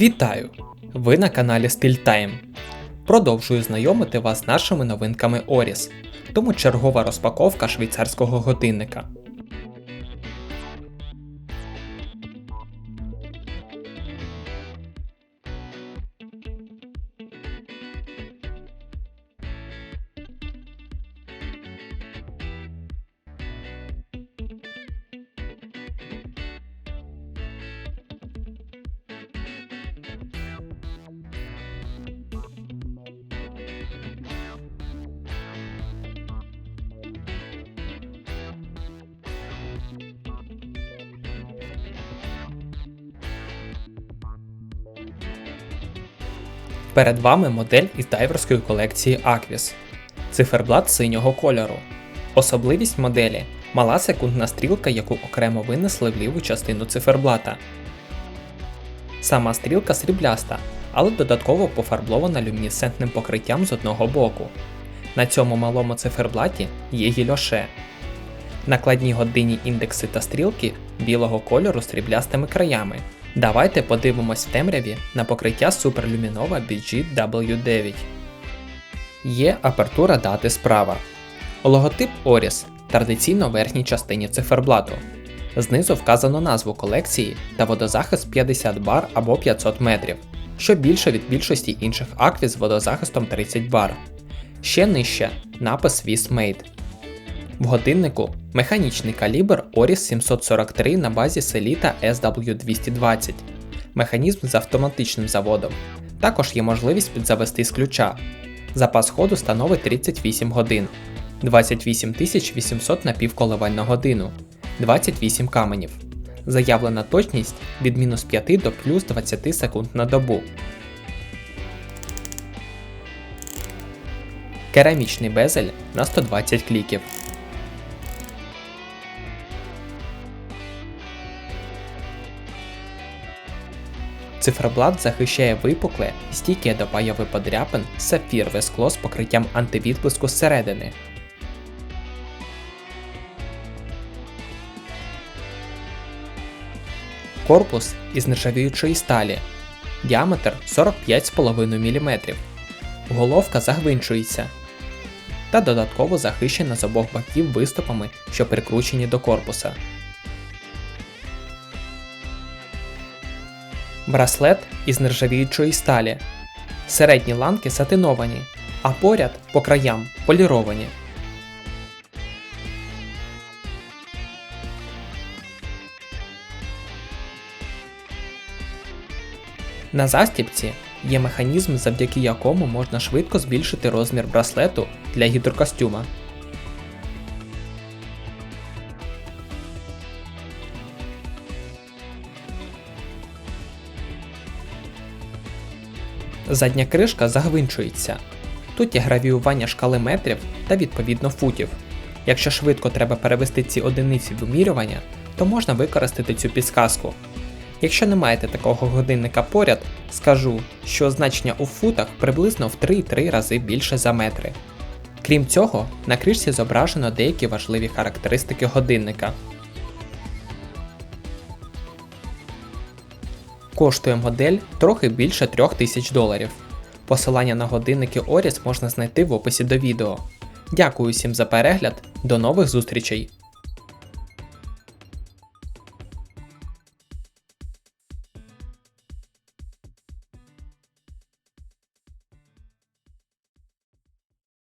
Вітаю! Ви на каналі Style Time. Продовжую знайомити вас з нашими новинками Оріс, тому чергова розпаковка швейцарського годинника. Перед вами модель із дайверської колекції Aquis. Циферблат синього кольору. Особливість моделі мала секундна стрілка, яку окремо винесли в ліву частину циферблата. Сама стрілка срібляста, але додатково пофарблована люмінесцентним покриттям з одного боку. На цьому малому циферблаті є гільоше. Накладні годинні індекси та стрілки білого кольору з сріблястими краями. Давайте подивимось в темряві на покриття суперлюмінова BGW9. Є апертура дати справа. Логотип Оріс традиційно в верхній частині циферблату. Знизу вказано назву колекції та водозахист 50 бар або 500 метрів, що більше від більшості інших акві з водозахистом 30 бар. Ще нижче напис Swiss Made. В годиннику механічний калібр Oris 743 на базі Selita SW220, механізм з автоматичним заводом. Також є можливість підзавести з ключа. Запас ходу становить 38 годин, 28 800 напівколивань на годину, 28 каменів. Заявлена точність від мінус 5 до плюс 20 секунд на добу. Керамічний безель на 120 кліків. Циферблат захищає випукле, стійке до пайових подряпин сапфірове скло з покриттям антивідблиску зсередини. Корпус із нержавіючої сталі. Діаметр 45,5 мм. Головка загвинчується та додатково захищена з обох боків виступами, що прикручені до корпуса. Браслет із нержавіючої сталі. Середні ланки сатиновані, а поряд по краям поліровані. На застібці є механізм, завдяки якому можна швидко збільшити розмір браслету для гідрокостюма. Задня кришка загвинчується. Тут є гравіювання шкали метрів та відповідно футів. Якщо швидко треба перевести ці одиниці вимірювання, то можна використати цю підсказку. Якщо не маєте такого годинника поряд, скажу, що значення у футах приблизно в 3-3 рази більше за метри. Крім цього, на кришці зображено деякі важливі характеристики годинника. Коштує модель трохи більше 3000 доларів. Посилання на годинники Оріс можна знайти в описі до відео. Дякую всім за перегляд, до нових зустрічей!